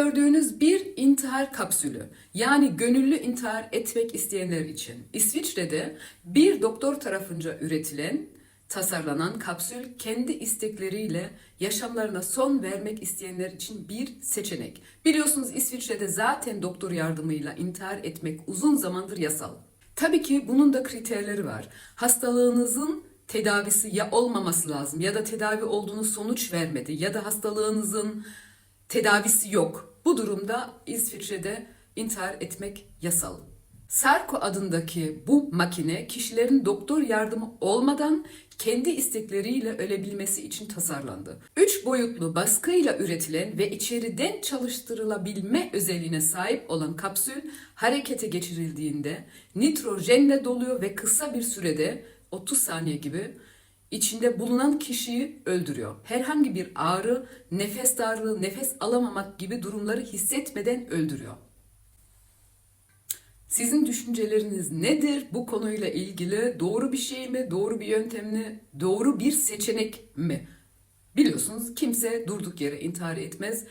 gördüğünüz bir intihar kapsülü. Yani gönüllü intihar etmek isteyenler için. İsviçre'de bir doktor tarafınca üretilen, tasarlanan kapsül kendi istekleriyle yaşamlarına son vermek isteyenler için bir seçenek. Biliyorsunuz İsviçre'de zaten doktor yardımıyla intihar etmek uzun zamandır yasal. Tabii ki bunun da kriterleri var. Hastalığınızın tedavisi ya olmaması lazım ya da tedavi olduğunu sonuç vermedi ya da hastalığınızın tedavisi yok. Bu durumda İsviçre'de intihar etmek yasal. Sarko adındaki bu makine kişilerin doktor yardımı olmadan kendi istekleriyle ölebilmesi için tasarlandı. Üç boyutlu baskıyla üretilen ve içeriden çalıştırılabilme özelliğine sahip olan kapsül harekete geçirildiğinde nitrojenle doluyor ve kısa bir sürede 30 saniye gibi içinde bulunan kişiyi öldürüyor. Herhangi bir ağrı, nefes darlığı, nefes alamamak gibi durumları hissetmeden öldürüyor. Sizin düşünceleriniz nedir bu konuyla ilgili? Doğru bir şey mi? Doğru bir yöntem mi? Doğru bir seçenek mi? Biliyorsunuz kimse durduk yere intihar etmez.